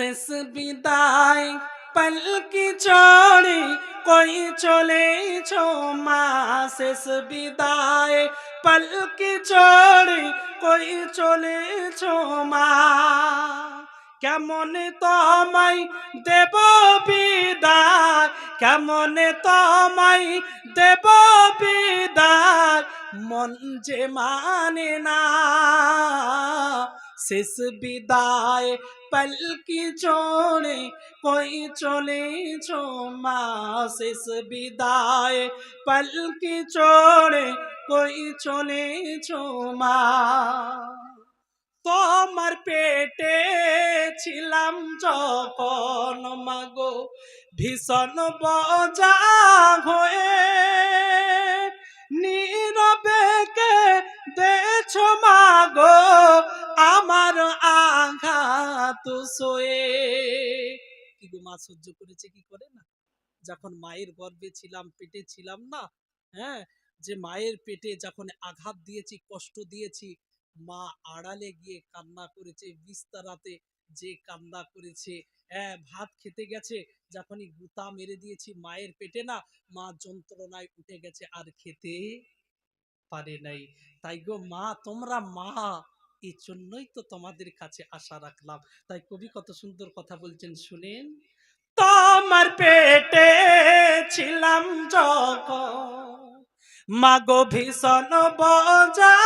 শেষ বিদায় পলকি চড়ে কই চলেছ মা? শেষ বিদায় পলকি চড়ে কই চলেছ মা? কেমন তোমায় দেব বিদায়? কেমন তোমায় দেব বিদায়? মন যে মানে না শেষ বিদায়, পলকি চড়ে কই চলেছ মা? শেষ বিদায়, পলকি চড়ে কই চলেছ মা? তোমার পেটে ছিলাম যখন মাগো ভীষণ বজা হয়ে নীরবে কে দেছ মাগো? আমার আঘাত সোয়ে। কি মা সহ্য করেছে, কি করে না? যখন মায়ের গর্ভে ছিলাম, পেটে ছিলাম না হ্যাঁ যে মায়ের পেটে যখন আঘাত দিয়েছি, কষ্ট দিয়েছি, মা আড়ালে গিয়ে কান্না করেছে, বিস্তারাতে যে কান্না করেছে হ্যাঁ ভাত খেতে গেছে, যখনই গুতা মেরে দিয়েছি মায়ের পেটে না, মা যন্ত্রণায় উঠে গেছে, আর খেতে পারে নাই। তাই গো মা, তোমরা মা এই জন্যই তো তোমাদের কাছে আশা রাখলাম। তাই কবি কত সুন্দর কথা বলছেন, শুনেন। তোমার পেটে ছিলাম যখন, মাগো ভীষণ বজা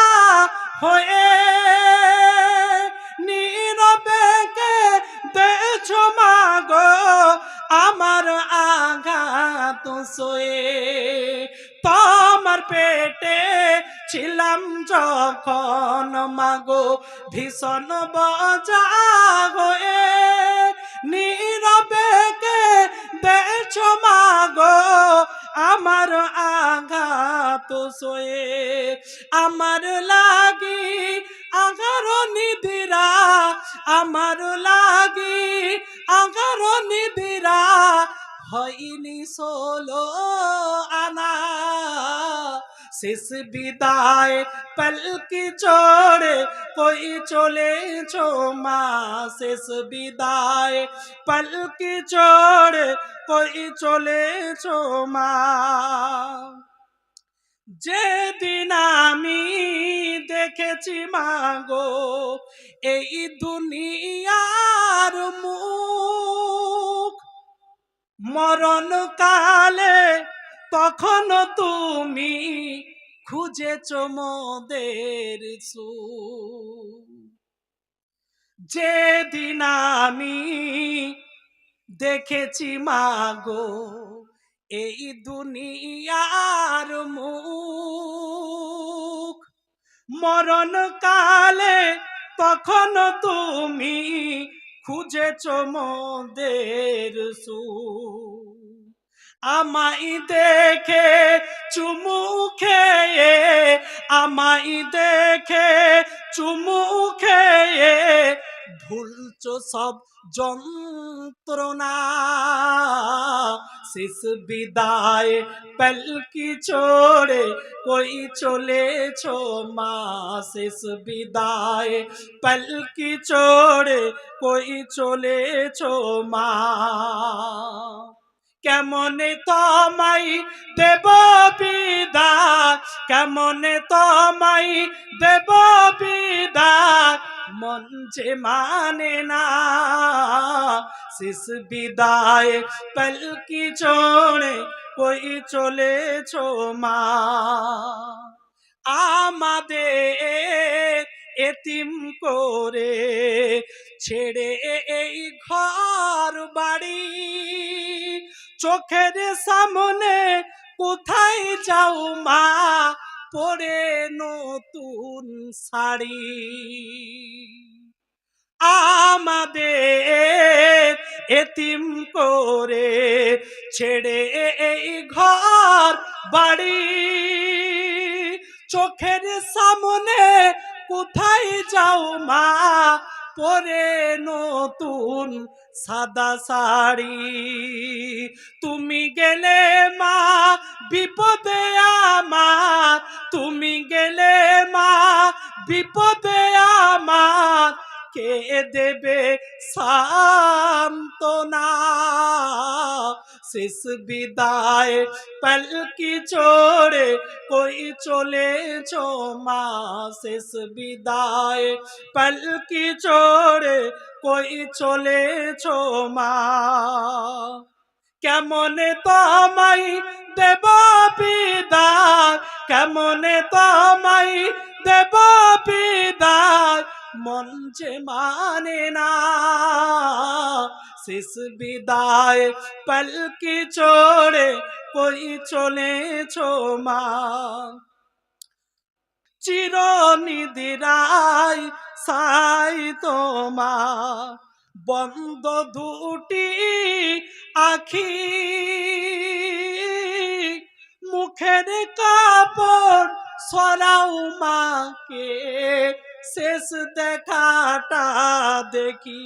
হয়ে নীরবে কে দেছ মাগো, আমার আঘাত সোয়ে। ছিলাম যখন মাগো ভীষণ বজা হয়ে নীরবে কে দেছ মাগো? আমার আঘাত সোয়ে, আমার লাগি আগার নিদিরা আমার লাগি আগার নিদিরা হইনি সোলো আনা। শেষ বিদায় পলকি চড়ে কই চলেছ মা? শেষ বিদায় পলকি চড়ে কই চলেছ মা? যেদিন আমি দেখেছি মাগো এই দুনিয়ার মুখ। মরণ কালে তখন তুমি খুঁজেছ মোদের সুখ যেদিন আমি দেখেছি মাগো, এই দুনিয়ার মুখ। মরণ কালে তখন তুমি খুঁজে মোদের সুখ আমাই দেখে চুমু খেয়ে আমাই দেখে চুমু খেয়ে ভুলছ সব যন্ত্রণা। শেষ বিদায় পলকি চড়ে কই চলেছ মা? শেষ বিদায় পলকি চড়ে কই চলেছ মা? কেমন তোমায় দেব বিদা? কেমন তোমায় দেব বিদা? মন যে মানে না। শেষ বিদায় পলকি চড়ে কই চলেছ মা? আমাদের এতিম করে ছেড়ে এই ঘর বাড়ি চোখের সামনে কোথায় যাও মা? পরে নতুন শাড়ি। আমাদের এতিম করে ছেড়ে এই ঘর বাড়ি। চোখের সামনে কোথায় যাও মা? পরে নতুন সাদা শাড়ি। তুমি গেলে মা, বিপদে আমার। তুমি গেলে মা, বিপদে আমার। কে দেবে সান্তনা শেষ বিদায়, পলকি চোড়ে কই চলেছ মা? শেষ বিদায়, পলকি চোড়ে কই চলেছ মা? কেমনে তোমাই দেব বিদায়? কেমনে তোমাই দেব বিদায়? মন যে মানে না, শেষ বিদায় পলকি চোড়ে কই চলেছ মা? চিরনিদিরাই সাই তোমা, বন্ধ দুটি আখি মুখের কাপড় সরাও মাকে। শেষ দেখাটা দেখি।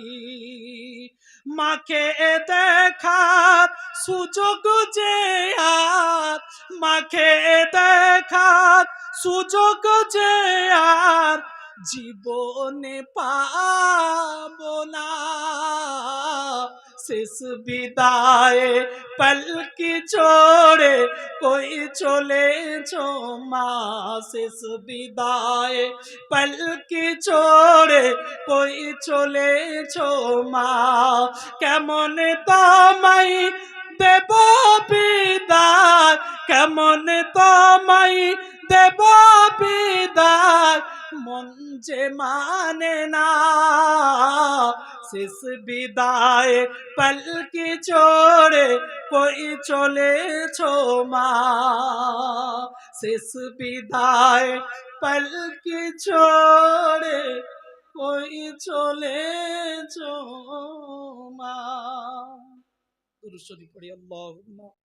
মাকে দেখার সুযোগ যে আর, মাকে দেখার সুযোগ যে আর, জীবনে পাব না। শেষ বিদায় পলকি চোড়ে কই চলেছ মা? শেষ বিদায় পলকি চোড়ে কই চলেছ মা? কেমন তোমাই দেব বিদায়? কেমন তোমাই দেব বিদায়? মন যে মানে না শেষ বিদায়, পালকি চোরে কই চলেছ মা? শেষ বিদায়, পালকি চোরে কই চলেছ মা? দুরুদ শরীফ পড়ি, আল্লাহুম্মা।